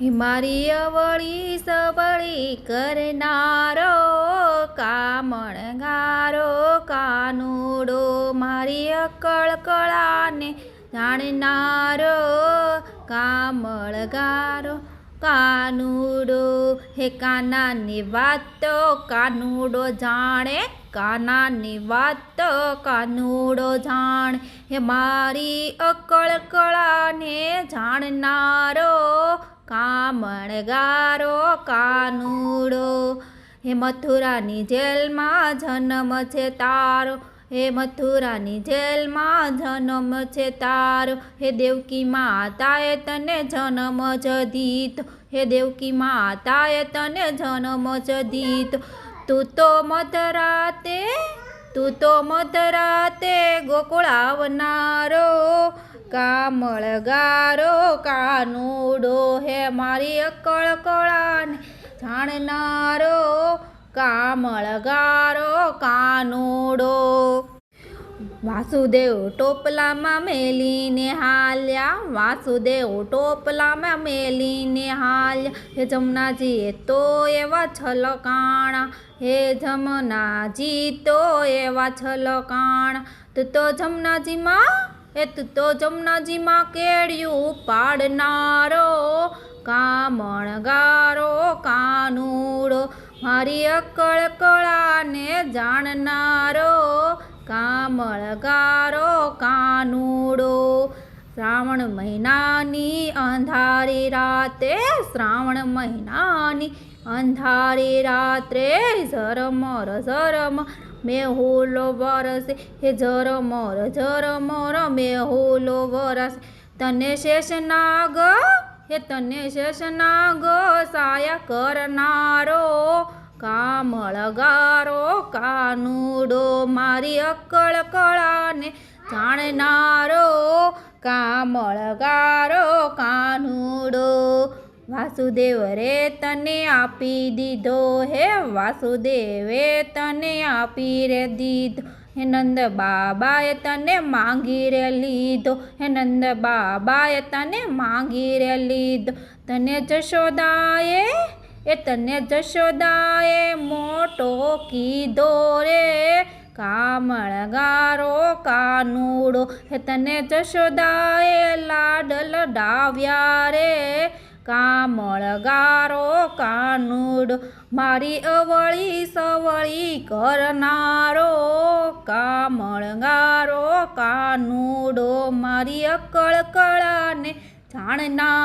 મારી અવળી સવળી કરનારો કામણગારો કાનુડો, મારી અકળ કળાને જાણનારો કામળગારો કાનુડો. હે કાનાની વાત કાનુડો જાણે, કાનાની વાત કાનુડો જાણ. હે મારી અકળ કળાને જાણનારો કામણગારો કાનુડો, હે મથુરાની જેલમાં જન્મ છે તારો, હે મથુરાની જેલમાં જન્મ છે તારો, હે દેવકી માતાએ તને જન્મ જ દીધો, હે દેવકી માતાએ તને જન્મ જ દીધો. તું તો મધરાતે તું તો મધરાતે ગોકુળ આવનારો કામળગારો કાનુડો હે મારી અકળ કળાને જાણનારો કામળગારો કાનુડો. વાસુદેવ ટોપલામાં મેલીને હાલ્યા, વાસુદેવ ટોપલામાં મેલીને હાલ્યા. હે જમનાજીએ તો એવા છલકાણા, હે જમનાજી તો એવા છલકાણા. તો જમનાજીમાં એ તું તો જમનાજીમાં કેડ્યું પાડનારો કામણગારો કાનુડો, મારી અકળ કળાને જાણનારો કામળગારો કાનુડો. શ્રાવણ મહિનાની અંધારી રાતે, શ્રાવણ મહિનાની અંધારી રાત્રે, ઝરમર ઝરમર મેહુલો વરસે, હે ઝરમર ઝરમર મેહુલો વરસ. તને શેષનાગ હે તને શેષનાગ સાયા કરનારો કામળગારો કાનુડો મારી અકળ કળાને જાણનારો કામળગારો કાનુડો વાસુદેવ રે તને આપી દીધો હે, વાસુદેવે તને આપી રે દીધો હે, નંદ બાબાએ તને માંગી રે લીધો હે, નંદ બાબાએ તને માંગી રે લીધો. તને જશોદાએ, એ તને જશોદાએ મોટો કીધો રે, કામળગારો કાનુડો. હે, તને જશોદાએ લાડ લડાવ્યા રે કામળગારો કાનુડો મારી અવળી સવળી કરનારો કામળગારો કાનુડો મારી અકળકળાને જાણના